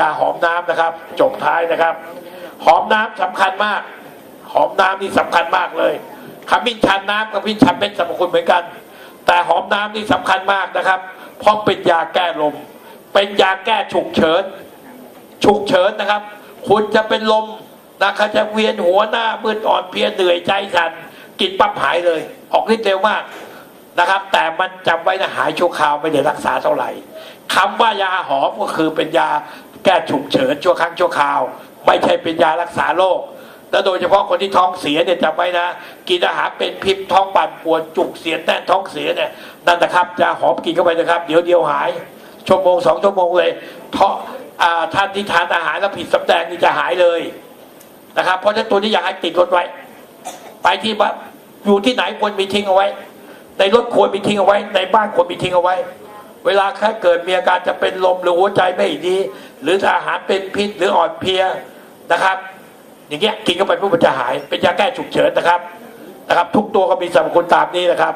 ยาหอมน้ำนะครับจบท้ายนะครับ หอมน้ำสำคัญมาก หอมน้ำนี่สำคัญมากเลยขมิ้นชันน้ำกับขมิ้นชันเป็นสรรพคุณเหมือนกัน แต่หอมน้ำนี่สำคัญมากนะครับเพราะเป็นยาแก้ลม เป็นยาแก้ฉุกเฉินฉุกเฉินนะครับ คุณจะเป็นลมนะครับจะเวียนหัวหน้ามืดอ่อนเพลียเหนื่อยใจสั่นกินปั๊บหายเลย ออกฤทธิ์เร็วมากนะครับ แต่มันจำไว้นะหายชั่วคราวไม่ได้รักษาเท่าไหร่คำว่ายาหอมก็คือเป็นยา แก้ฉุกเฉินชั่วครั้งชั่วคราว ไม่ใช่เป็นยารักษาโรคและโดยเฉพาะคนที่ท้องเสียเนี่ยจำไว้นะ กินอาหารเป็นพิษท้องปั่นปวนจุกเสียแน่นท้องเสียเนี่ยนั่นนะครับยาหอมกินเข้าไปนะครับ เดี๋ยวเดียวหายชั่วโมงสองชั่วโมงเลยเพราะท่านที่ทานอาหารแล้วผิดสำแดงนี่จะหายเลยนะครับ เพราะฉะนั้นตัวนี้อยากให้ติดรถไว้ ไปที่บ้านอยู่ที่ไหนควรมีทิ้งเอาไว้ ในรถควรมีทิ้งเอาไว้ ในบ้านควรมีทิ้งเอาไว้ เวลาแค่เกิดมีอาการจะเป็นลมหรือหัวใจไม่ดี หรือถ้าอาหารเป็นพิษหรืออ่อนเพลียนะครับ อย่างเงี้ยกินเข้าไปผู้มันจะหาย เป็นยาแก้ฉุกเฉินนะครับนะครับ ทุกตัวก็มีสรรพคุณตามนี้นะครับ